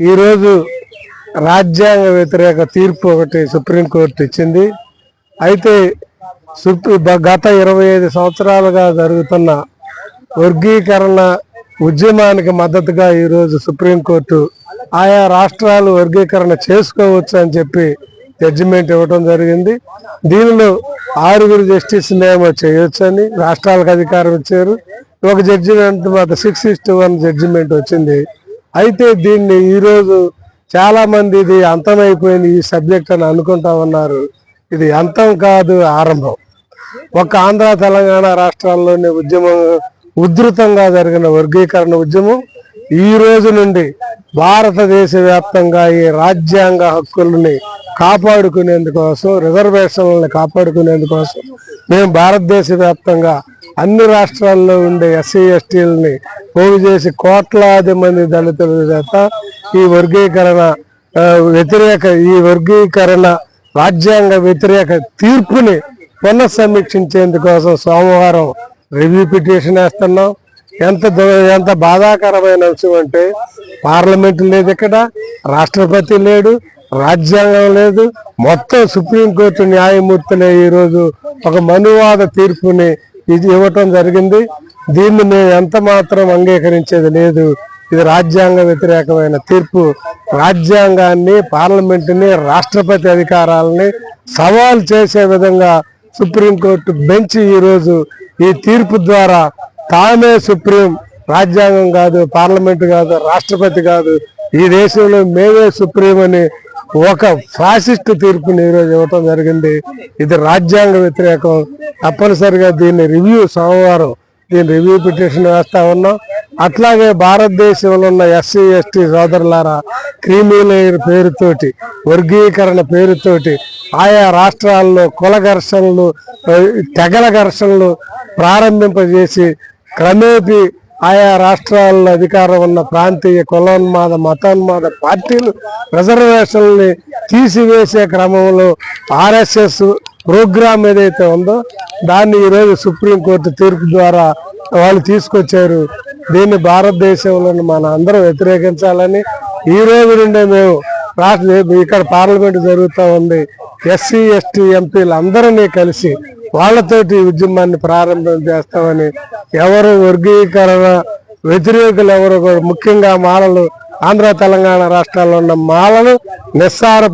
ఈరోజు రాజ్యాంగ వ్యతిరేక తీర్పు ఒకటి సుప్రీంకోర్టు ఇచ్చింది. అయితే బ- గత ఇరవై ఐదు సంవత్సరాలుగా జరుగుతున్న వర్గీకరణ ఉద్యమానికి మద్దతుగా ఈరోజు సుప్రీంకోర్టు ఆయా రాష్ట్రాలు వర్గీకరణ చేసుకోవచ్చు అని చెప్పి జడ్జిమెంట్ ఇవ్వడం జరిగింది. దీనిలో ఆరుగురు జస్టిస్ నియమ చేయొచ్చని రాష్ట్రాలకు అధికారం ఇచ్చారు. ఒక జడ్జిమెంట్ మాత్రం సిక్స్ ఇస్ట్ వన్ జడ్జిమెంట్ వచ్చింది. అయితే దీన్ని ఈరోజు చాలా మంది ఇది అంతమైపోయింది ఈ సబ్జెక్ట్ అని అనుకుంటా ఉన్నారు. ఇది అంతం కాదు ఆరంభం. ఒక ఆంధ్ర తెలంగాణ రాష్ట్రాల్లోని ఉద్యమం ఉధృతంగా జరిగిన వర్గీకరణ ఉద్యమం ఈ రోజు నుండి భారతదేశ వ్యాప్తంగా ఈ రాజ్యాంగ హక్కులని కాపాడుకునేందుకోసం రిజర్వేషన్లను కాపాడుకునేందుకోసం మేము భారతదేశ వ్యాప్తంగా అన్ని రాష్ట్రాల్లో ఉండే ఎస్సీ ఎస్టీలని పోగు చేసి కోట్లాది మంది దళితుల చేత ఈ వర్గీకరణ వ్యతిరేక ఈ వర్గీకరణ రాజ్యాంగ వ్యతిరేక తీర్పుని పునఃసమీక్షించేందుకోసం సోమవారం రివ్యూ పిటిషన్ వేస్తున్నాం. ఎంత ఎంత బాధాకరమైన అంశం అంటే పార్లమెంట్ లేదు ఇక్కడ రాష్ట్రపతి లేడు రాజ్యాంగం లేదు. మొత్తం సుప్రీంకోర్టు న్యాయమూర్తులే ఈరోజు ఒక మనువాద తీర్పుని ఇది ఇవ్వటం జరిగింది. దీన్ని మేము ఎంత మాత్రం అంగీకరించేది లేదు. ఇది రాజ్యాంగ వ్యతిరేకమైన తీర్పు. రాజ్యాంగాన్ని పార్లమెంటుని రాష్ట్రపతి అధికారాలని సవాల్ చేసే విధంగా సుప్రీంకోర్టు బెంచ్ ఈరోజు ఈ తీర్పు ద్వారా తామే సుప్రీం రాజ్యాంగం కాదు పార్లమెంట్ కాదు రాష్ట్రపతి కాదు ఈ దేశంలో మేమే సుప్రీం అని ఒక ఫాసిస్ట్ తీర్పుని ఈరోజు ఇవ్వటం జరిగింది. ఇది రాజ్యాంగ వ్యతిరేకం. తప్పనిసరిగా దీన్ని రివ్యూ సోమవారం నేను రివ్యూ పిటిషన్ వేస్తా ఉన్నాం. అట్లాగే భారతదేశంలో ఉన్న ఎస్సీ ఎస్టీ సోదరులారా క్రీమీ లేయర్ పేరుతోటి వర్గీకరణ పేరుతోటి ఆయా రాష్ట్రాల్లో కుల ఘర్షణలు తెగల ఘర్షణలు ప్రారంభింపజేసి క్రమేపీ ఆయా రాష్ట్రాల్లో అధికారం ఉన్న ప్రాంతీయ కులోన్మాద మతోన్మాద పార్టీలు రిజర్వేషన్ని తీసివేసే క్రమంలో ఆర్ఎస్ఎస్ ప్రోగ్రామ్ ఏదైతే ఉందో దాన్ని ఈరోజు సుప్రీంకోర్టు తీర్పు ద్వారా వాళ్ళు తీసుకొచ్చారు. దీన్ని భారతదేశంలో మన అందరం వ్యతిరేకించాలని ఈ రోజు నుండే మేము రాష్ట్ర ఇక్కడ పార్లమెంట్ జరుగుతూ ఉంది. ఎస్సీ ఎస్టీ ఎంపీలు అందరినీ కలిసి వాళ్ళతోటి ఉద్యమాన్ని ప్రారంభం చేస్తామని ఎవరు వర్గీకరణ వ్యతిరేకులు ఎవరు కూడా ముఖ్యంగా మాలలు ఆంధ్ర తెలంగాణ రాష్ట్రాల్లో ఉన్న మాలలు నిస్సార